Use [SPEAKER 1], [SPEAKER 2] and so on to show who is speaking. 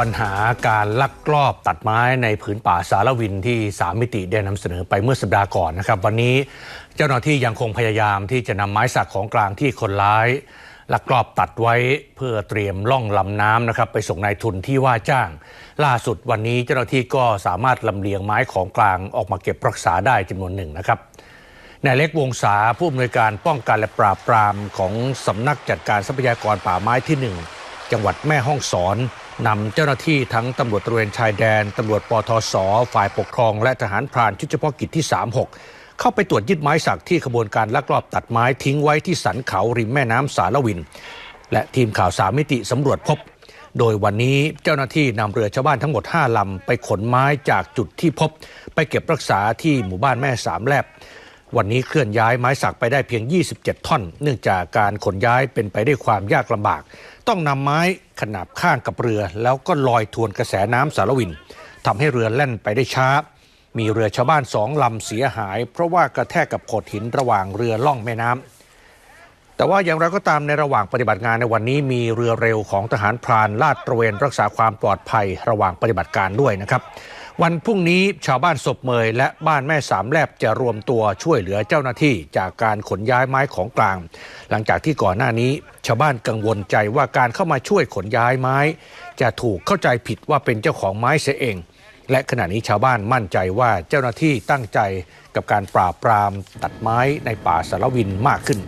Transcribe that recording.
[SPEAKER 1] ปัญหาการลักลอบตัดไม้ในผืนป่าสารวินที่สามมิติได้นำเสนอไปเมื่อสัปดาห์ก่อนนะครับ วันนี้เจ้าหน้าที่ยังคงพยายามที่จะนำไม้สักของกลางที่คนร้าย ลักลอบตัดไว้เพื่อเตรียมล่องลำน้ำนะครับ ไปส่งนายทุนที่ว่าจ้าง ล่าสุดวันนี้เจ้าหน้าที่ก็สามารถลำเลียงไม้ของกลางออกมาเก็บรักษาได้จำนวนหนึ่งนะครับนายเล็กวงศาผู้อำนวยการป้องกันและปราบปรามของสำนักจัดการทรัพยากรป่าไม้ที่หนึ่งจังหวัดแม่ฮ่องสอน นำเจ้าหน้าที่ทั้งตำรวจตระเวนชายแดนตำรวจปทศฝ่ายปกครอง และทหารพรานชุดเฉพาะกิจที่ 36 เข้าไปตรวจยึดไม้สักที่ขบวนการลักลอบตัดไม้ทิ้งไว้ที่สันเขาริมแม่น้ำสารวิน และทีมข่าวสามมิติสำรวจพบ โดยวันนี้เจ้าหน้าที่นำเรือชาวบ้านทั้งหมด 5ลำไปขนไม้จากจุดที่พบ ไปเก็บรักษาที่หมู่บ้านแม่สามแลบ วันนี้เคลื่อนย้ายไม้สักไปได้เพียง 27 ท่อน เนื่องจากการขนย้ายเป็นไปด้วยความยากลำบาก ต้องนำไม้ขนาบข้างกับเรือ แล้วก็ลอยทวนกระแสน้ำสารวินทำให้เรือแล่นไปได้ช้า มีเรือชาวบ้านสองลำเสียหาย เพราะว่ากระแทกกับโขดหินระหว่างเรือล่องแม่น้ำแต่ว่าอย่างไรก็ตามในระหว่างปฏิบัติงานในวันนี้มีเรือเร็วของทหารพรานลาดตระเวนรักษาความปลอดภัยระหว่างปฏิบัติการด้วยนะครับ วันพรุ่งนี้ชาวบ้านศพเมยและบ้านแม่สามแลบจะรวมตัวช่วยเหลือเจ้าหน้าที่จากการขนย้ายไม้ของกลาง หลังจากที่ก่อนหน้านี้ ชาวบ้านกังวลใจว่าการเข้ามาช่วยขนย้ายไม้ จะถูกเข้าใจผิดว่าเป็นเจ้าของไม้เสียเอง และขณะนี้ชาวบ้านมั่นใจว่าเจ้าหน้าที่ตั้งใจกับการปราบปรามตัดไม้ในป่าสารวินมากขึ้น